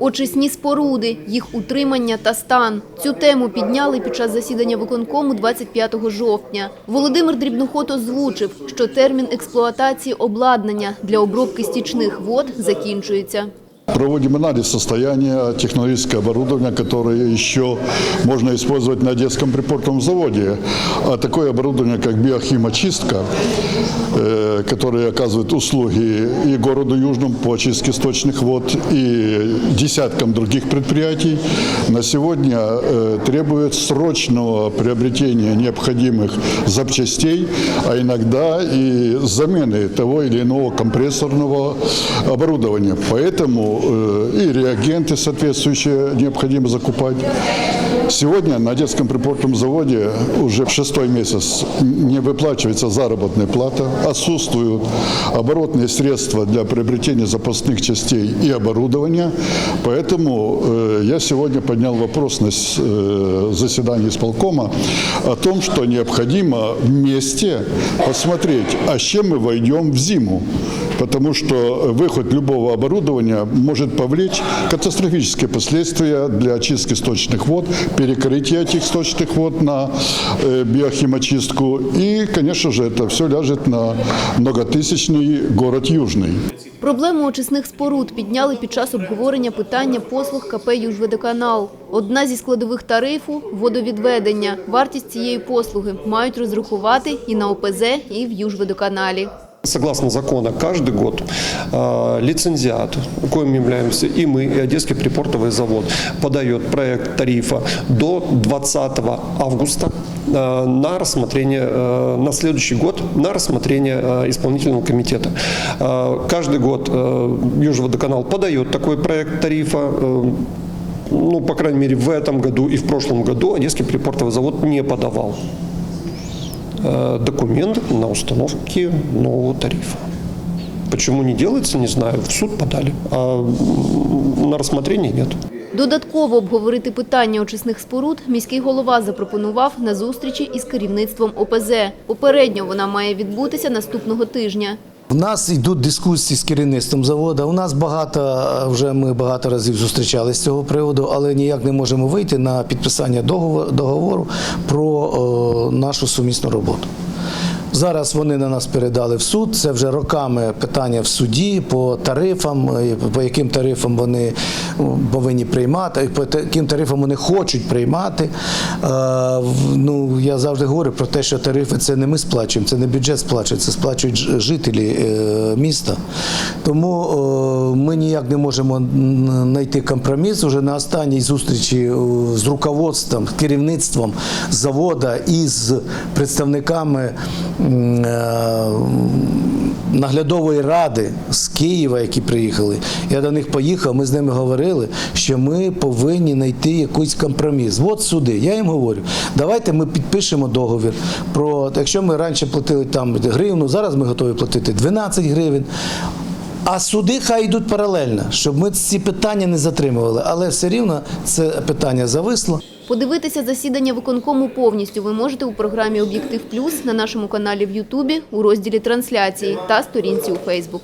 Очисні споруди, їх утримання та стан. Цю тему підняли під час засідання виконкому 25 жовтня. Володимир Дрібноход озвучив, що термін експлуатації обладнання для обробки стічних вод закінчується. Проводим анализ состояния технологического оборудования, которое еще можно использовать на детском припортовом заводе. А такое оборудование, как биохимочистка, э, которое оказывает услуги и городу Южному по очистке сточных вод, и десяткам других предприятий, на сегодня э, требует срочного приобретения необходимых запчастей, а иногда и замены того или иного компрессорного оборудования. Поэтому э, и реагенты соответствующие необходимо закупать. Сегодня на детском припортовом заводе уже в шестой месяц не выплачивается заработная плата, отсутствуют оборотные средства для приобретения запасных частей и оборудования. Поэтому э, я сегодня поднял вопрос на э, заседании исполкома о том, что необходимо вместе посмотреть, а с чем мы войдем в зиму. Потому что выход любого оборудования может повлечь катастрофические последствия для очистки сточных вод, перекрытия этих сточных вод на э, биохимочистку. И, конечно же, это все ляжет на многотысячный город Южный. Проблему очисних споруд підняли під час обговорення питання послуг КП «Южводоканал». Одна зі складових тарифу – водовідведення. Вартість цієї послуги мають розрахувати і на ОПЗ, і в Южводоканалі. Согласно закону, каждый год э, лицензиат, коим являемся и мы, и Одесский припортовый завод, подает проект тарифа до 20 августа э, на рассмотрение, э, на следующий год на рассмотрение э, исполнительного комитета. Каждый год э, Южводоканал подает такой проект тарифа, ну, по крайней мере, в этом году и в прошлом году Одесский припортовый завод не подавал документ на установки нового тарифа. Почему не делается, не знаю. В суд подали, а на рассмотрение нет. Додатково обговорити питання очисних споруд міський голова запропонував на зустрічі із керівництвом ОПЗ. Попередньо вона має відбутися наступного тижня. У нас йдуть дискусії з керівництвом заводу. У нас багато вже ми багато разів зустрічалися з цього приводу, але ніяк не можемо вийти на підписання договору, про нашу сумісну роботу. Зараз вони на нас передали в суд. Це вже роками питання в суді по тарифам, по яким тарифам вони ну, повинні приймати, по яким тарифам вони хочуть приймати. Е, Ну я завжди говорю про те, що тарифи це не ми сплачуємо, це не бюджет сплачує, це сплачують жителі е, міста. Тому е, ми ніяк не можемо знайти компроміс уже на останній зустрічі е, з руководством, керівництвом завода і з представниками е, наглядової ради з Києва, які приїхали. Я до них поїхав, ми з ними говорили, що ми повинні знайти якийсь компроміс. От суди. Я їм говорю, давайте ми підпишемо договір про якщо ми раніше платили там гривну, зараз ми готові платити 12 гривень. А суди хай йдуть паралельно, щоб ми ці питання не затримували. Але все рівно це питання зависло. Подивитися засідання виконкому повністю ви можете у програмі «Об'єктив Плюс» на нашому каналі в Ютубі у розділі трансляції та сторінці у Фейсбук.